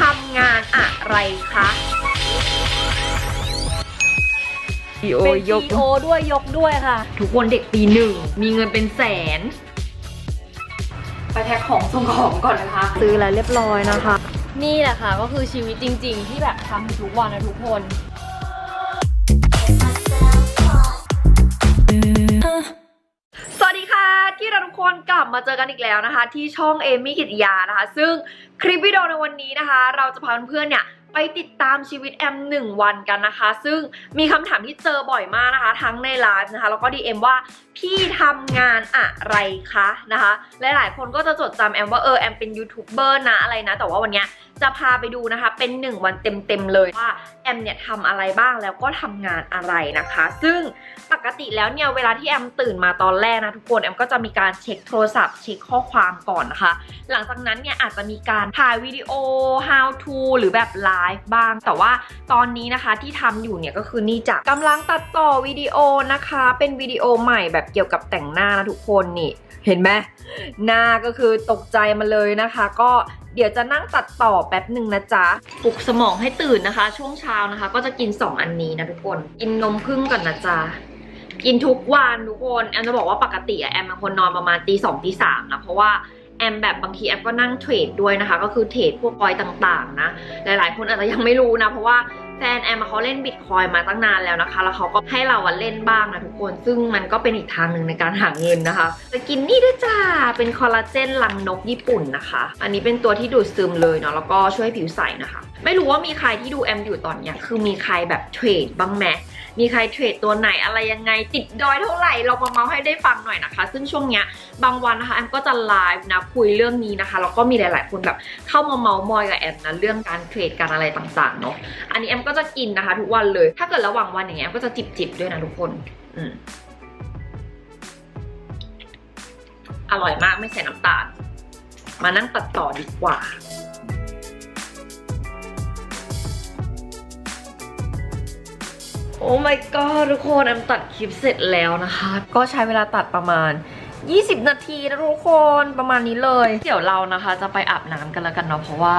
ทำงานอะไรคะพีโอเป็นยก CEO ด้วยยกด้วยค่ะ ทุกคนเด็กปีหนึ่ง มีเงินเป็นแสน ไปแพ็คของส่งของก่อนนะคะ ซื้อแล้วเรียบร้อยนะคะ นี่แหละค่ะก็คือชีวิตจริง ๆ ที่แบบทำอยู่ทุกวันนะทุกคน คนกลับมาเจอกันอีกแล้วนะคะ ที่ช่องเอมี่กิตยานะคะ ซึ่งคลิปวิดีโอในวันนี้นะคะ เราจะพาเพื่อนๆเนี่ยไปติดตามชีวิตแอมหนึ่งวันกันนะคะ ซึ่งมีคำถามที่เจอบ่อยมากนะคะ ทั้งในไลฟ์นะคะ แล้วก็ DM ว่าพี่ทำงานอะไรคะนะคะ หลายๆ คนก็จะจดจำแอมว่าเออแอมเป็นยูทูบเบอร์นะอะไรนะ แต่ว่าวันเนี้ย จะพาไปดูนะคะ เป็น 1 วันเต็มๆเลยว่าแอมเนี่ยทำอะไรบ้างแล้วก็ทำงานอะไรนะคะ ซึ่งปกติแล้วเนี่ยเวลาที่แอมตื่นมาตอนแรกนะทุกคนแอมก็จะมีการเช็คโทรศัพท์เช็คข้อความก่อนนะคะ หลังจากนั้นเนี่ยอาจจะมีการถ่ายวิดีโอ how to หรือแบบไลฟ์บ้าง แต่ว่าตอนนี้นะคะที่ทำอยู่เนี่ยก็คือนี่จะกำลังตัดต่อวิดีโอนะคะ เป็นวิดีโอใหม่แบบเกี่ยวกับแต่งหน้านะทุกคนนี่เห็นไหมหน้าก็คือตกใจมาเลยนะคะ ก็ เดี๋ยวจะนั่งตัดต่อแป๊บหนึ่งนะจ๊ะปลุกสมองให้ตื่นนะคะ ช่วงเช้านะคะ ก็จะกิน 2 อันนี้นะทุกคน กินนมพึ่งก่อนนะจ๊ะกินทุกวันทุกคนแอมจะบอกว่าปกติอะแอมเป็นคนนอนประมาณตีสองตีสามนะเพราะว่าแอมแบบบางทีแอมก็นั่งเทรดด้วยนะคะ ก็คือเทรดพวกคอยต่างๆนะ หลายๆ คนอาจจะยังไม่รู้นะ เพราะว่า แฟนแอมะเขาเล่นบิตคอยมาตั้งนานแล้วนะคะ แล้วเขาก็ให้เราเล่นบ้างนะทุกคน ซึ่งมันก็เป็นอีกทางหนึ่งในการหาเงินนะคะจะกินนี่ด้วยจ้า เป็นคอลลาเจนลังนกญี่ปุ่นนะคะ อันนี้เป็นตัวที่ดูดซึมเลยเนาะ แล้วก็ช่วยผิวใสนะคะ ไม่รู้ว่ามีใครที่ดูแอมอยู่ตอนเนี้ย คือมีใครแบบเทรดบ้างไหม มีใครเทรดตัวไหนอะไรยังไง ติดดอยเท่าไหร่เรามาเมาให้ได้ฟังหน่อยนะคะ ซึ่งช่วงเนี้ยบางวันนะคะแอมก็จะไลฟ์นะคุยเรื่องนี้นะคะแล้วก็มีหลาย ๆ คนแบบเข้ามาเมาส์มอยกับแอมนะเรื่องการเทรดการอะไรต่างๆเนาะอันนี้แอมก็จะกินนะคะ ทุกวันเลย ถ้าเกิดระหว่างวันอย่างเงี้ยแอมก็จะจิบๆด้วยนะทุกคน อืมอร่อยมากไม่ใส่น้ำตาล มานั่งตัดต่อดีกว่า โอ้ my god ทุกคนแอมตัดคลิปเสร็จแล้วนะคะ ก็ใช้เวลาตัดประมาณ 20 นาทีนะทุกคนประมาณนี้เลย เดี๋ยวเรานะคะ จะไปอาบน้ำกันแล้วกันเนาะเพราะว่า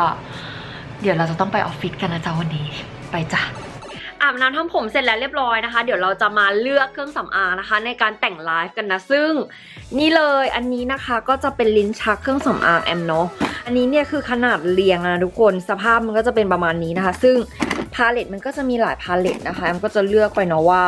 เดี๋ยวเราจะต้องไปออฟฟิศกันนะจ๊ะวันนี้ไปจ้ะอาบน้ำทำผมเสร็จแล้วเรียบร้อยนะคะ เดี๋ยวเราจะมาเลือกเครื่องสำอางนะคะ ในการแต่งไลฟ์กันนะ ซึ่งนี่เลยอันนี้นะคะก็จะเป็นลิ้นชักเครื่องสำอางแอมเนาะอันนี้เนี่ยคือขนาดเรียงนะทุกคนสภาพมันก็จะเป็นประมาณนี้นะคะ ซึ่งาเลตมันก็จะมีหลายพาเลตนะคะแอมก็จะเลือกไปเนาะว่า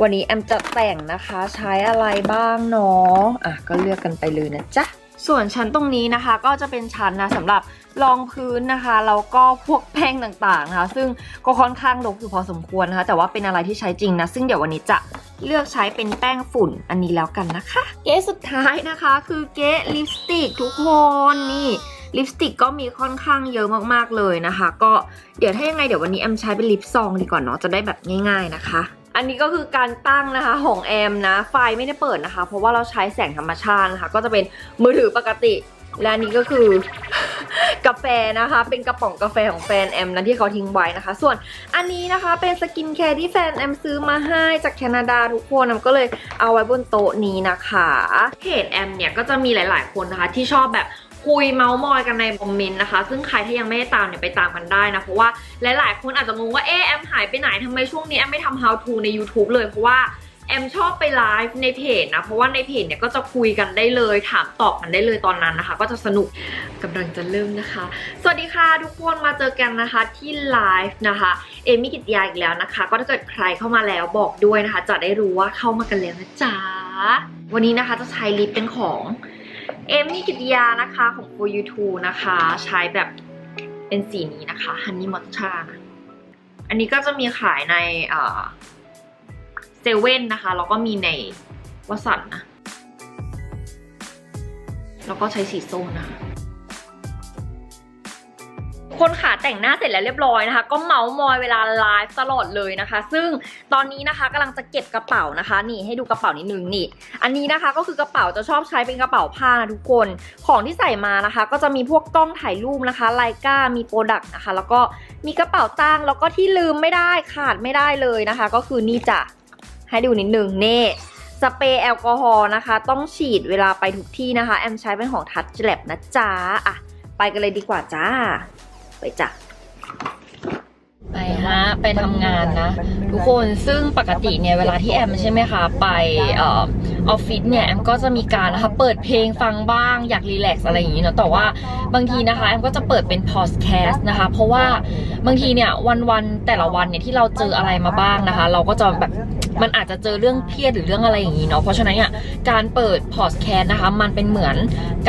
วันนี้แอมจะแต่งนะคะใช้อะไรบ้างเนาะอะก็เลือกกันไปเลยนะจ๊ะส่วนชั้นตรงนี้นะคะก็จะเป็นชั้นนะสำหรับรองพื้นนะคะแล้วก็พวกแป้งต่างๆนะคะซึ่งก็ค่อนข้างรกอยู่พอสมควรนะคะ แต่ว่าเป็นอะไรที่ใช้จริงนะ ซึ่งเดี๋ยววันนี้จะเลือกใช้เป็นแป้งฝุ่นอันนี้แล้วกันนะคะ เก๊สุดท้ายนะคะ คือเก๊ลิปสติกทุกคนนี่ ลิปสติกก็มีค่อนข้างเยอะมากๆเลยนะคะ ก็เดี๋ยวถ้ายังไงเดี๋ยววันนี้แอมใช้เป็นลิปซองดีกว่าเนาะจะได้แบบง่าย ๆนะคะ อันนี้ก็คือการตั้งนะคะของแอมนะ ไฟไม่ได้เปิดนะคะ เพราะว่าเราใช้แสงธรรมชาตินะคะ ก็จะเป็นมือถือปกติ และนนี้ก็คือกาแฟนะคะ เป็นกระป๋องกาแฟของแฟนแอมนะที่เขาทิ้งไว้นะคะ ส่วนอันนี้นะคะเป็นสกินแคร์ที่แฟนแอมซื้อมาให้จากแคนาดาทุกคนแอมก็เลยเอาไว้บนโต๊ะนี้นะคะเพจแอมเนี่ยก็จะมีหลาย ๆ คนนะคะที่ชอบแบบ คุยเมาส์มอยกันในคอมเมนต์นะคะ ซึ่งใครที่ยังไม่ได้ตามเนี่ยไปตามกันได้นะ เพราะว่าหลายๆ คนอาจจะงงว่าเอ๊ะแอมหายไปไหนทำไมช่วงนี้แอมไม่ทำ how to ใน YouTube เลยเพราะว่าแอมชอบไปไลฟ์ในเพจนะ เพราะว่าในเพจเนี่ยก็จะคุยกันได้เลย ถามตอบกันได้เลยตอนนั้นนะคะ ก็จะสนุกกำลังจะเริ่มนะคะ สวัสดีค่ะทุกคนมาเจอกันนะคะที่ไลฟ์นะคะเอมี่กิตยาอีกแล้วนะคะ ก็ถ้าเกิดใครเข้ามาแล้วบอกด้วยนะคะ จะได้รู้ว่าเข้ามากันแล้วนะจ๊ะวันนี้นะคะจะใช้ลิปเป็นของ เอมี่กิตยานะคะของ For You t o นะคะ ใช้แบบเป็นสีนี้นะคะ Honey Matcha นะอันนี้ก็จะมีขายในเอ่อเซเว่นนะคะ แล้วก็มีในวสันนะ แล้วก็ใช้สีส้มนะคะ คนขาแต่งหน้าเสร็จแล้วเรียบร้อยนะคะ ก็เมาส์มอยเวลาไลฟ์ตลอดเลยนะคะ ซึ่งตอนนี้นะคะกำลังจะเก็บกระเป๋านะคะ นี่ให้ดูกระเป๋านิดนึงนี่ อันนี้นะคะก็คือกระเป๋าจะชอบใช้เป็นกระเป๋าผ้านะทุกคน ของที่ใส่มานะคะ ก็จะมีพวกกล้องถ่ายรูปนะคะไลกามีโปรดักต์นะคะ แล้วก็มีกระเป๋าตังค์แล้วก็ที่ลืมไม่ได้ขาดไม่ได้เลยนะคะ ก็คือนี่จ้ะให้ดูนิดนึงเน่สเปรย์แอลกอฮอล์นะคะ ต้องฉีดเวลาไปทุกที่นะคะ แอมใช้เป็นของทัชแลบนะจ๊ะอะไปกันเลยดีกว่าจ้า ไปจ้ะไปฮะไปทำงานนะ ทุกคนซึ่งปกติเนี่ยเวลาที่แอมใช่ไหมคะ ไปออฟฟิศเนี่ยแอมก็จะมีการนะคะเปิดเพลงฟังบ้างอยากรีแลกซ์อะไรอย่างงี้เนาะแต่ว่าบางทีนะคะแอมก็จะเปิดเป็นพอดแคสต์นะคะ เพราะว่าบางทีเนี่ยวันวันๆแต่ละวันเนี่ยที่เราเจออะไรมาบ้างนะคะ เราก็จะแบบ มันอาจจะเจอเรื่องเครียดหรือเรื่องอะไรอย่างนี้เนาะเพราะฉะนั้นเนี่ยการเปิดพอดแคสนะคะ มันเป็นเหมือน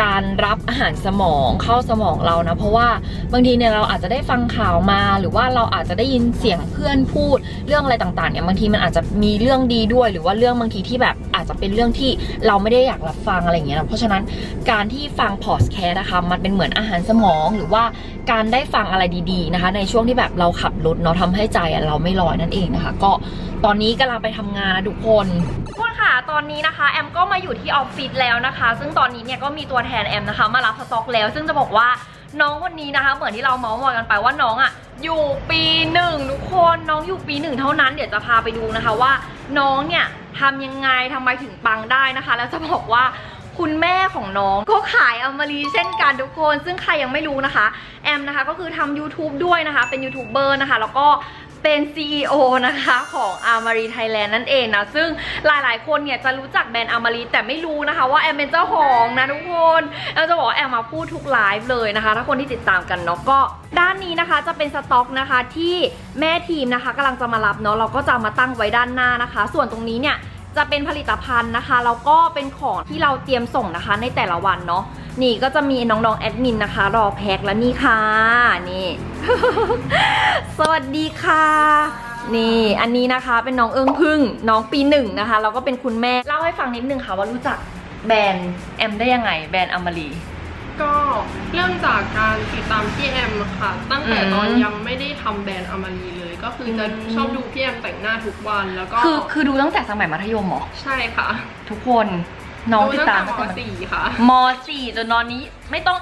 การรับอาหารสมองเข้าสมองเรานะเพราะว่าบางทีเนี่ยเราอาจจะได้ฟังข่าวมา หรือว่าเราอาจจะได้ยินเสียงเพื่อนพูดเรื่องอะไรต่างๆเนี่ยบางทีมันอาจจะมีเรื่องดีด้วย หรือว่าเรื่องบางทีที่แบบอาจจะเป็นเรื่องที่เราไม่ได้อยากรับฟังอะไรอย่างเงี้ยนะเพราะฉะนั้นการที่ฟังพอดแคสต์นะคะมันเป็นเหมือนอาหารสมองหรือว่าการได้ฟังอะไรดี ๆนะคะ ในช่วงที่แบบเราขับรถเนาะทำให้ใจเราไม่ลอยนั่นเองนะคะ ก็ ตอนนี้กำลังไปทำงานนะทุกคนทุกคนค่ะตอนนี้นะคะแอมก็มาอยู่ที่ออฟฟิศแล้วนะคะ ซึ่งตอนนี้เนี่ยก็มีตัวแทนแอมนะคะมารับสต็อกแล้ว ซึ่งจะบอกว่าน้องคนนี้นะคะ เหมือนที่เราเมาส์มอยกันไปว่าน้องอะอยู่ปีหนึ่งทุกคนน้องอยู่ปีหนึ่งเท่านั้นเดี๋ยวจะพาไปดูนะคะว่า น้องเนี่ยทำยังไงทำไมถึงปังได้นะคะ แล้วจะบอกว่าคุณแม่ของน้องก็ขายอมรีเช่นกันทุกคน ซึ่งใครยังไม่รู้นะคะ แอมนะคะก็คือทำ YouTube ด้วยนะคะ เป็นยูทูบเบอร์นะคะ แล้วก็ เป็น CEO นะคะของอามารีไทยแลนด์นั่นเองนะ ซึ่งหลายๆ คนเนี่ยจะรู้จักแบรนด์อามารีแต่ไม่รู้นะคะว่าแอมเป็นเจ้าของนะทุกคนแอมจะบอกว่าแอมมาพูดทุกไลฟ์เลยนะคะ ถ้าคนที่ติดตามกันเนาะก็ด้านนี้นะคะจะเป็นสต็อกนะคะที่แม่ทีมนะคะกำลังจะมารับเนาะเราก็จะมาตั้งไว้ด้านหน้านะคะ ส่วนตรงนี้เนี่ยจะเป็นผลิตภัณฑ์นะคะแล้วก็เป็นของที่เราเตรียมส่งนะคะในแต่ละวันเนาะ นี่ก็จะมีน้องๆแอดมินนะคะ รอแพ็คแล้วนี่ค่ะ นี่ สวัสดีค่ะ นี่ อันนี้นะคะเป็นน้องเอิงพึ่ง น้องปีหนึ่งนะคะแล้วก็เป็นคุณแม่ เล่าให้ฟังนิดนึงค่ะว่ารู้จักแบรนด์แอมได้ยังไง แบรนด์อมรี ก็เริ่มจากการติดตามพี่แอมค่ะ ตั้งแต่อืมตอนยังไม่ได้ทำแบรนด์อมารีเลย ก็คือจะอืม ชอบดูพี่แอมแต่งหน้าทุกวันแล้วก็คือคือดูตั้งแต่สมัยมัธยมเหรอ ใช่ค่ะ ทุกคน น้องดูติดตั้งตามแต่ตั้งมแต่มัธยมสี่ค่ะม .4 จนตอนนี้ไม่ต้อง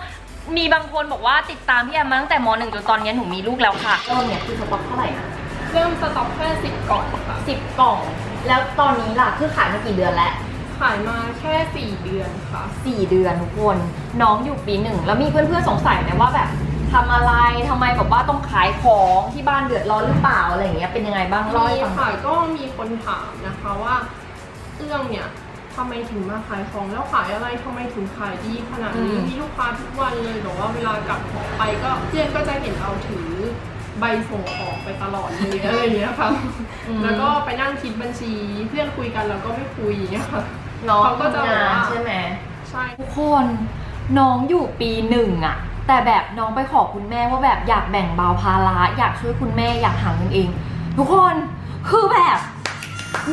มีบางคนบอกว่าติดตามพี่แอมมาตั้งแต่ม .1 จนตอนนี้หนูมีลูกแล้วค่ะเริ่มเนี่ยคือสต็อกเท่าไหร่นะเริ่มสต็อกแค่สิบกล่องค่ะสิบกล่อง แล้วตอนนี้ล่ะคือขายมากี่เดือนแล้วขายมาแค่สี่เดือนค่ะสี่เดือนทุกคนน้องอยู่ปีหนึ่งแล้วมีเพื่อนๆสงสัยไหมว่าแบบทำอะไรทำไมแบบว่าต้องขายของที่บ้านเดือดร้อนหรือเปล่าอะไรอย่างเงี้ยเป็นยังไงบ้างเล่ามีให้ฟังหน่ค่ะอยก็มีคนถามนะคะว่าเอื้องเนี่ย ทำไมถึงมาขายของแล้วขายอะไรทำไมถึงขายดีขนาดนี้มีลูกค้าทุกวันเลยแต่ว่าเวลากลับของไปก็เพื่อนก็จะเห็นเราถือใบส่งของไปตลอดเลยอะไรอย่างเงี้ยค่ะอืมแล้วก็ไปนั่งคิดบัญชีเพื่อนคุยกันเราก็ไม่คุยอย่างเงี้ยค่ะ น้องเขาก็จะทำงานบอกว่าใช่ไหม ใช่ ทุกคนน้องอยู่ปีหนึ่งอะแต่แบบน้องไปขอคุณแม่ว่าแบบอยากแบ่งเบาภาระอยากช่วยคุณแม่อยากหาเงินเอง ทุกคนคือแบบ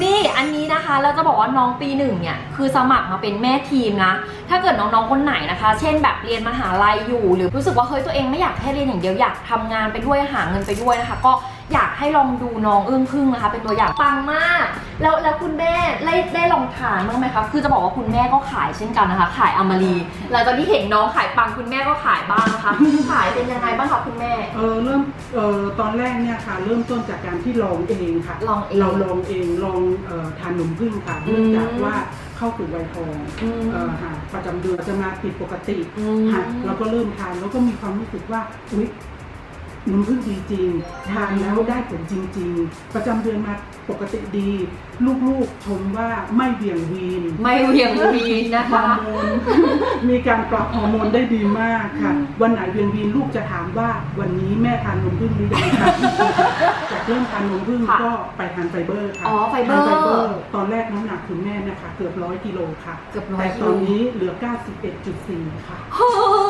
นี่อันนี้นะคะเราจะบอกว่าน้องปีหนึ่งเนี่ยคือสมัครมาเป็นแม่ทีมนะ ถ้าเกิดน้องๆคนไหนนะคะ เช่นแบบเรียนมหาลัยอยู่ หรือรู้สึกว่าเฮ้ยตัวเองไม่อยากแค่เรียนอย่างเดียวอยากทำงานไปด้วยหาเงินไปด้วยนะคะ ก็ อยากให้ลองดูน้องเอื้องพึ่งนะคะ เป็นตัวอย่างปังมาก แล้วแล้วคุณแม่ได้ได้ลองทานบ้างไหมคะคือจะบอกว่าคุณแม่ก็ขายเช่นกันนะคะ ขายอมรีหลังจากที่เห็นน้องขายปังคุณแม่ก็ขายบ้างนะคะ ขายเป็นยังไงบ้างคะคุณแม่ เออเริ่มเอ่อตอนแรกเนี่ยค่ะ เริ่มต้นจากการที่ลองเองค่ะลองเองเราลองเองลองเอ่อทานนมผึ้งค่ะอืมเนื่องจากว่าเข้าสู่วัยทองอืมเอ่อหาประจำเดือนจะมาผิดปกติอืม ค่ะเราก็เริ่มทานแล้วก็มีความรู้สึกว่าอุ๊ย นมผึ้งดีจริง ทานแล้วได้ผลจริง ๆ ประจำเดือนมาปกติดี ลูกๆชมว่าไม่เบี่ยงวีนไม่เหวียงวีนนะฮอคะ ร์โมน มีการปรับฮอร์โมนได้ดีมากค่ะ วันไหนเวียนวีนลูกจะถามว่าวันนี้แม่ทานนมผึ้งหรือยังคะ จากเริ่มทานนมผึ้งค่ะก็ไปทานไฟเบอร์ค่ะอ๋อไฟเบอร์ทานไฟเบอร์ ตอนแรกน้ำหนักคุณแม่นะคะ เกือบร้อยกิโลค่ะ เกือบร้อยแต่กิตโลอนนี้เหลือ 91.4 ค่ะ เฮ้ยคุณแม่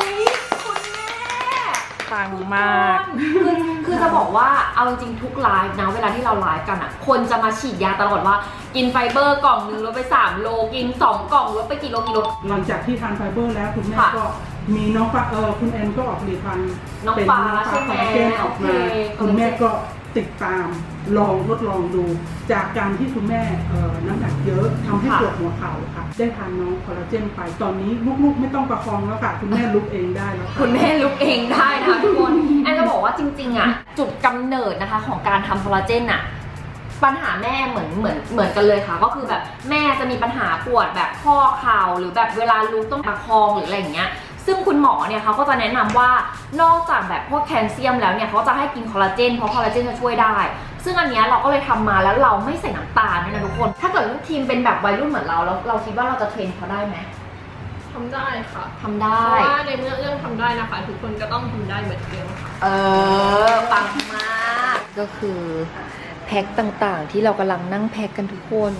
ปังมาก คือคือจะบอกว่าเอาจริงๆทุกไลฟ์นะเวลาที่เราไลฟ์กันอะ คนจะมาฉีดยาตลอดว่า กินไฟเบอร์กล่องนึงลดไป 3 โลกิน 2 กล่องลดไปกี่โลกิโล หลังจากที่ทานไฟเบอร์แล้วคุณแม่ค่ะ ก็มีน้องปะเออคุณแอนก็ออกผลิตภัณฑ์น้องเป็นฟ้าน้องใช่ไหมคอลลาเจนออกมาโอเค คุณแม่ก็ ติดตามลองทดลองดู จากการที่คุณแม่เอ่อน้ำหนักเยอะทำให้ค่ะปวดหัวเข่าค่ะ ได้ทานน้องคอลลาเจนไปตอนนี้ลูกๆ ไม่ต้องประคองแล้วค่ะคุณแม่ลุกเองได้แล้วค่ะคุณแม่ลุกเองได้นะคะทุกคนแอนจะบอกว่าจริงๆอะจุดกำเนิดนะคะของการทำคอลลาเจนอะปัญหาแม่เหมือนเหมือนเหมือนกันเลยค่ะ ก็คือแบบแม่จะมีปัญหาปวดแบบข้อเข่าหรือแบบเวลาลุกต้องประคองหรืออะไรอย่างเงี้ย ซึ่งคุณหมอเนี่ยเขาก็จะแนะนำว่านอกจากแบบพวกแคลเซียมแล้วเนี่ยเขาจะให้กินคอลลาเจนเพราะคอลลาเจนจะช่วยได้ ซึ่งอันเนี้ยเราก็เลยทำมาแล้วเราไม่ใส่น้ำตาลด้วยนะทุกคน ถ้าเกิดลูกทีมเป็นแบบวัยรุ่นเหมือนเราแล้วเราคิดว่าเราจะเทรนเขาได้ไหมทำได้ค่ะทำได้เพราะว่าในเมื่อเรื่องทำได้นะคะทุกคนก็ต้องทำได้เหมือนเดิมค่ะเออปังมากก็คือแพ็คต่างๆ ที่เรากำลังนั่งแพ็คกันทุกคน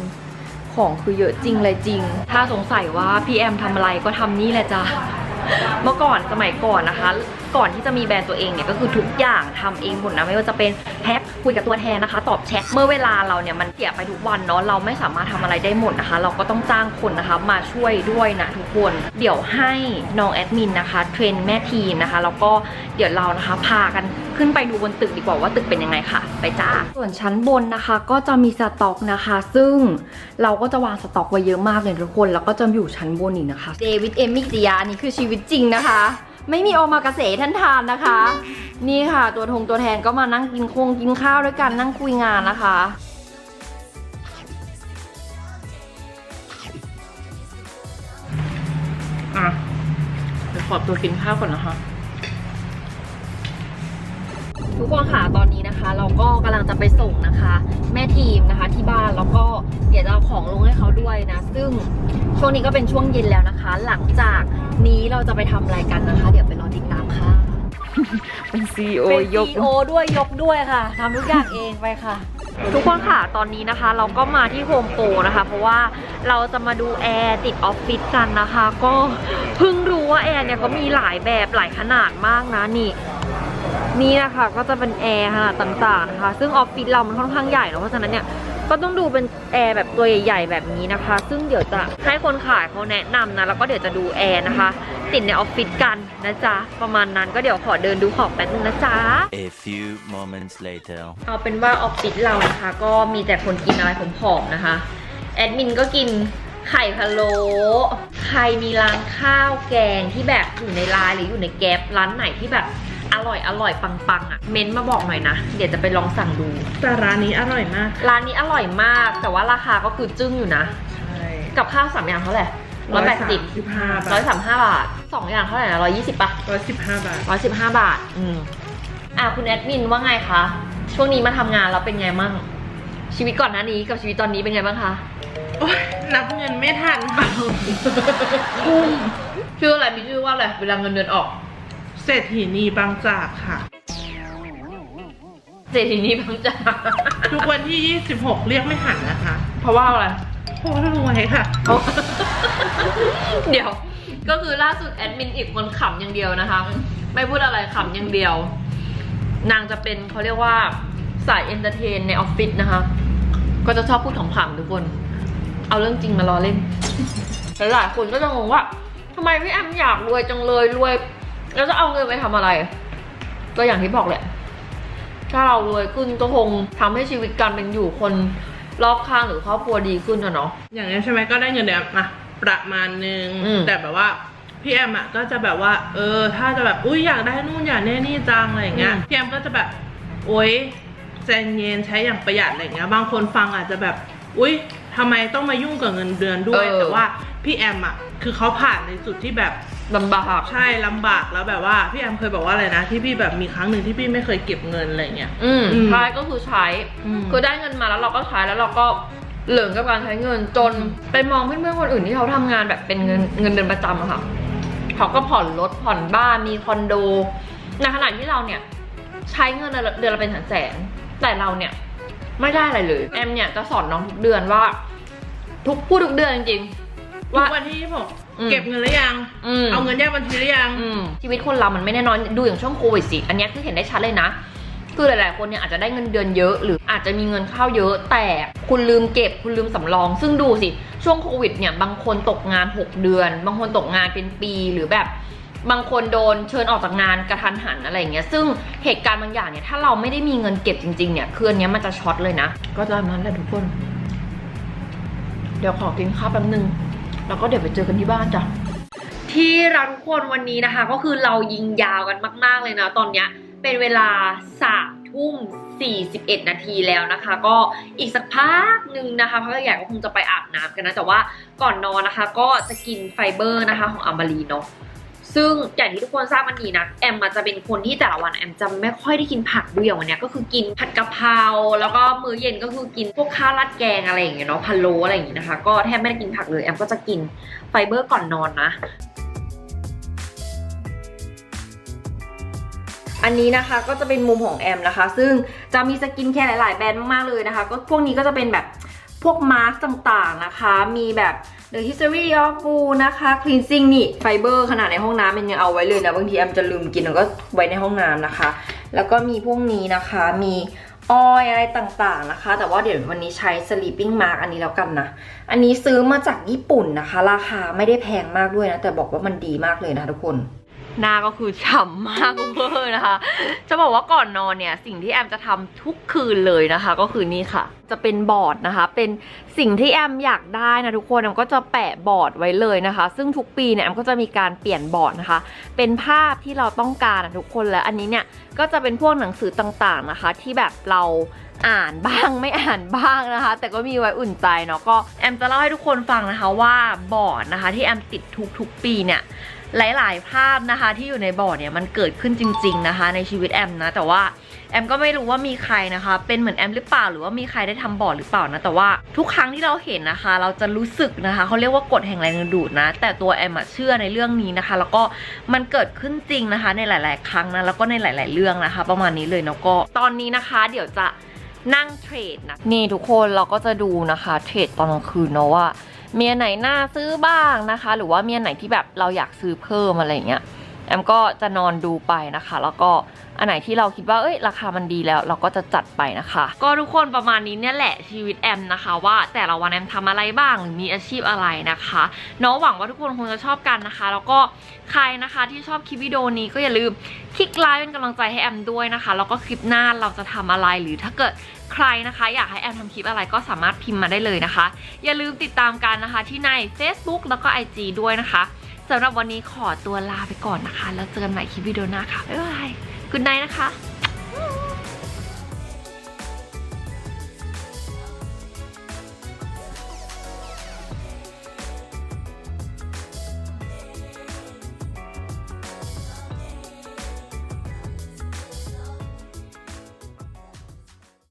ของคือเยอะจริงเลยจริง ถ้าสงสัยว่าพี่แอมทำอะไรก็ทำนี่แหละจ้ะ เมื่อก่อนสมัยก่อนนะคะ ก่อนที่จะมีแบรนด์ตัวเองเนี่ยก็คือทุกอย่างทำเองหมดนะไม่ว่าจะเป็นแพ็ค คุยกับตัวแทนนะคะ ตอบแชทเมื่อเวลาเราเนี่ยมันเสียไปทุกวันเนาะเราไม่สามารถทำอะไรได้หมดนะคะ เราก็ต้องจ้างคนนะคะมาช่วยด้วยนะทุกคน เดี๋ยวให้น้องแอดมินนะคะเทรนแม่ทีมนะคะแล้วก็เดี๋ยวเรานะคะพากันขึ้นไปดูบนตึกดีกว่าว่าตึกเป็นยังไงค่ะ ไปจ้า ส่วนชั้นบนนะคะก็จะมีสต็อกนะคะ ซึ่งเราก็จะวางสต็อกไว้เยอะมากเลยทุกคน แล้วก็จะอยู่ชั้นบนอีกนะคะเดวิดเอมิกติยานี่คือชีวิตจริงนะคะ ไม่มีโอมากาเสะท่านทานนะคะ นี่ค่ะ ตัวทงตัวแทนก็มานั่งกินคงกินข้าวด้วยกันนั่งคุยงานนะคะอะเดี๋ยวขอตัวกินข้าวก่อนนะคะ ทุกคนค่ะตอนนี้นะคะ เราก็กำลังจะไปส่งนะคะ แม่ทีมนะคะที่บ้านแล้วก็เดี๋ยวจะเอาของลงให้เขาด้วยนะ ซึ่งช่วงนี้ก็เป็นช่วงเย็นแล้วนะคะ หลังจากนี้เราจะไปทำอะไรกันนะคะ เดี๋ยวไปรอติดตามค่ะ เป็นซีโอเป็นยก CEO ด้วยยกด้วยค่ะทำทุกอย่างเองไปค่ะ ทุกคนค่ะ ตอนนี้นะคะ เราก็มาที่โฮมโปรนะคะ เพราะว่าเราจะมาดูแอร์ติดออฟฟิศกันนะคะ ก็เพิ่งรู้ว่าแอร์เนี่ยเขามีหลายแบบหลายขนาดมากนะนี่ นี่นะคะก็จะเป็นแอร์ขนาดต่างๆนะคะ ซึ่งออฟฟิศเรามันค่อนข้างใหญ่เนอะเพราะฉะนั้นเนี่ย ก็ต้องดูเป็นแอร์แบบตัวใหญ่ ๆ แบบนี้นะคะ ซึ่งเดี๋ยวจะให้คนขายเขาแนะนำนะ แล้วก็เดี๋ยวจะดูแอร์นะคะ ติดในออฟฟิศกันนะจ๊ะ ประมาณนั้นก็เดี๋ยวขอเดินดูของแป๊บนึงนะจ๊ะ A few moments later. เอาเป็นว่าออฟฟิศเรานะคะ ก็มีแต่คนกินอะไรผอมๆนะคะ แอดมินก็กินไข่พะโล้ใครมีร้านข้าวแกงที่แบบอยู่ในไลน์หรืออยู่ในแก๊ปร้านไหนที่แบบ อร่อยอร่อยปังๆอะ่ะเม้นต์มาบอกหน่อยนะ เดี๋ยวจะไปลองสั่งดู แต่ร้านนี้อร่อยมากร้านนี้อร่อยมาก แต่ว่าราคาก็คือจึ้งอยู่นะ ใช่ กับข้าวสามอย่างเท่าไหร่ร้อยแปดสิบสิบห้าร้บาอทยสามห้าบาทสองอย่างเท่าไหร่นะร้อยยี่สิบปะร้อยสิบห้าบาท ร้อยสิบห้าบาท อืมอะคุณแอดมินว่าไงคะ ช่วงนี้มาทำงานแล้วเป็นไงมั่ง ชีวิตก่อนหน้านี้กับชีวิตตอนนี้เป็นไงบ้างคะโอ๊ยนับเงินไม่ทันค่ะชื่ออะไรมีชื่อว่าอะไรเวลาเงินเดือนออก เศรษฐีนีบางจากค่ะ เศรษฐีนี้บางจาก ทุกวันที่ 26 เรียกไม่หันนะคะ เพราะว่าอะไร เพราะว่ารวยค่ะ เดี๋ยว ก็คือล่าสุดแอดมินอีกคนขำอย่างเดียวนะคะ ไม่พูดอะไรขำอย่างเดียว นางจะเป็นเขาเรียกว่าสายเอนเตอร์เทนในออฟฟิศนะคะ ก็จะชอบพูดขำๆทุกคน เอาเรื่องจริงมาล้อเล่น หลายๆคนก็จะงงว่าทำไมพี่แอมอยากรวยจังเลยรวย แล้วจะเอาเงินไปทำอะไร ก็อย่างที่บอกแหละ ถ้าเรารวยขึ้นก็คงทำให้ชีวิตการเป็นอยู่คนรอบข้างหรือครอบครัวดีขึ้นอะเนาะ อย่างนี้นใช่ไหมก็ได้เงินเดือนมาประมาณนึงอืมแต่แบบว่าพี่แอมอะก็จะแบบว่า เออ ถ้าจะแบบอุ้ยอยากได้นู่นอยากได้นี่จังอะไรอย่างเงี้ยพี่แอมก็จะแบบโอ๊ยใจเย็นใช้อย่างประหยัดอะไรอย่างเงี้ย บางคนฟังอาจจะแบบ อุ้ยทำไมต้องมายุ่งกับเงินเดือนด้วยเออแต่ว่าพี่แอมอะคือเขาผ่านในจุดที่แบบ ลำบาก ใช่ลำบากแล้วแบบว่าพี่แอมเคยบอกว่าอะไรนะ ที่พี่แบบมีครั้งหนึ่งที่พี่ไม่เคยเก็บเงินอะไรเงี้ย อืมอืมใช้ก็คือใช้ อืม คือได้เงินมาแล้วเราก็ใช้แล้วเราก็เหลืองกับการใช้เงินจนไปมองเพื่อนๆคนอื่นที่เขาทำงานแบบเป็นเงินเงินเดือนประจำอะค่ะเขาก็ผ่อนรถผ่อนบ้านมีคอนโดในขณะที่เราเนี่ยใช้เงินเดือนละเป็นแสนๆแต่เราเนี่ยไม่ได้อะไรเลยแอมเนี่ยจะสอนน้องทุกเดือนว่า ทุกพูดทุกเดือนจริงๆทุว่ากวันที่ผม อืม เก็บเงินหรือยัง อืม เอาเงินแยกบัญชีหรือยัง อืมชีวิตคนเรามันไม่แน่นอนดูอย่างช่วงโควิดสิ อันเนี้ยคือเห็นได้ชัดเลยนะ คือหลายๆ คนเนี่ยอาจจะได้เงินเดือนเยอะหรืออาจจะมีเงินเข้าเยอะ แต่คุณลืมเก็บคุณลืมสำรอง ซึ่งดูสิ ช่วงโควิดเนี่ยบางคนตกงาน 6 เดือน บางคนตกงานเป็นปีหรือแบบ บางคนโดนเชิญออกจากงานกระทันหันอะไรอย่างเงี้ยซึ่งเหตุการณ์บางอย่างเนี่ยถ้าเราไม่ได้มีเงินเก็บจริงๆเนี่ยคืออันเนี้ยมันจะช็อตเลยนะ ก็ตามนั้นแหละทุกคน เดี๋ยวขอกินข้าวแป๊บนึง แล้วก็เดี๋ยวไปเจอกันที่บ้านจ้ะที่เราทุกคนวันนี้นะคะ ก็คือเรายิงยาวกันมาก ๆ เลยนะ ตอนเนี้ยเป็นเวลาสามทุ่ม41 นาทีแล้วนะคะ ก็อีกสักพักหนึ่งนะคะพักใหญ่ก็คงจะไปอาบน้ำกันนะ แต่ว่าก่อนนอนนะคะ ก็จะกินไฟเบอร์นะคะของอัมบารีเนาะ ซึ่งอย่างที่ทุกคนทราบมันดีนะแอมอาจจะเป็นคนที่แต่ละวันแอมจะไม่ค่อยได้กินผักด้วยอย่างวันนี้ก็คือกินผัดกะเพราแล้วก็มื้อเย็นก็คือกินพวกข้าวราดแกงอะไรอย่างเงี้ยเนาะพะโล้อะไรอย่างงี้นะคะ ก็แทบไม่ได้กินผักเลยแอมก็จะกินไฟเบอร์ก่อนนอนนะอันนี้นะคะก็จะเป็นมุมของแอมนะคะ ซึ่งจะมีสกินแคร์หลาย ๆ แบรนด์มาก ๆ เลยนะคะ ก็พวกนี้ก็จะเป็นแบบ พวกมาร์กต่างๆนะคะ มีแบบ The History of f o o นะคะ Cleansing นี่ไฟเบอร์ขนาดในห้องน้ำมันยังเอาไว้เลยนะ บางทีแอมจะลืมกินแล้วก็ไว้ในห้องน้ำนะคะ แล้วก็มีพวกนี้นะคะ มีออยอะไรต่างๆนะคะ แต่ว่าเดี๋ยววันนี้ใช้ Sleeping Mask อันนี้แล้วกันนะ อันนี้ซื้อมาจากญี่ปุ่นนะคะ ราคาไม่ได้แพงมากด้วยนะ แต่บอกว่ามันดีมากเลยนะทุกคน หน้าก็คือฉ่ำมากเวอร์นะคะ จะบอกว่าก่อนนอนเนี่ย สิ่งที่แอมจะทำทุกคืนเลยนะคะ ก็คือนี่ค่ะ จะเป็นบอร์ดนะคะ เป็นสิ่งที่แอมอยากได้นะทุกคน แอมก็จะแปะบอร์ดไว้เลยนะคะ ซึ่งทุกปีเนี่ยแอมก็จะมีการเปลี่ยนบอร์ดนะคะ เป็นภาพที่เราต้องการนะทุกคนและอันนี้เนี่ยก็จะเป็นพวกหนังสือต่างๆนะคะ ที่แบบเราอ่านบ้างไม่อ่านบ้างนะคะ แต่ก็มีไว้อุ่นใจเนาะก็แอมจะเล่าให้ทุกคนฟังนะคะว่าบอร์ดนะคะ ที่แอมติดทุกๆปีเนี่ย หลาย ๆ ภาพนะคะ ที่อยู่ในบอร์ดเนี่ยมันเกิดขึ้นจริง ๆ นะคะ ในชีวิตแอมนะ แต่ว่าแอมก็ไม่รู้ว่ามีใครนะคะ เป็นเหมือนแอมหรือเปล่าหรือว่ามีใครได้ทำบอร์ดหรือเปล่านะ แต่ว่าทุกครั้งที่เราเห็นนะคะ เราจะรู้สึกนะคะเขาเรียกว่ากฎแห่งแรงดึงดูดนะ แต่ตัวแอมอะเชื่อในเรื่องนี้นะคะ แล้วก็มันเกิดขึ้นจริงนะคะ ในหลาย ๆ ครั้งนะแล้วก็ในหลาย ๆ เรื่องนะคะ ประมาณนี้เลยเนาะก็ตอนนี้นะคะ เดี๋ยวจะนั่งเทรดนะนี่ทุกคนเราก็จะดูนะคะเทรดตอนกลางคืนเนาะว่า เมียไหนน่าซื้อบ้างนะคะ หรือว่าเมียไหนที่แบบเราอยากซื้อเพิ่มอะไรอย่างเงี้ย แอมก็จะนอนดูไปนะคะ แล้วก็อันไหนที่เราคิดว่าเอ้ยราคามันดีแล้ว เราก็จะจัดไปนะคะ ก็ทุกคนประมาณนี้เนี่ยแหละชีวิตแอมนะคะ ว่าแต่ละวันแอมทำอะไรบ้างหรือมีอาชีพอะไรนะคะเนาะหวังว่าทุกคนคงจะชอบกันนะคะ แล้วก็ใครนะคะที่ชอบคลิปวิดีโอนี้ก็อย่าลืมคลิกไลค์เป็นกำลังใจให้แอมด้วยนะคะแล้วก็คลิปหน้าเราจะทำอะไรหรือถ้าเกิดใครนะคะ อยากให้แอมทำคลิปอะไรก็สามารถพิมพ์มาได้เลยนะคะ อย่าลืมติดตามกันนะคะที่ใน Facebook แล้วก็ IG ด้วยนะคะ สำหรับวันนี้ขอตัวลาไปก่อนนะคะ แล้วเจอกันใหม่คลิปวิดีโอหน้าค่ะ บ๊ายบาย กุณไนนะคะ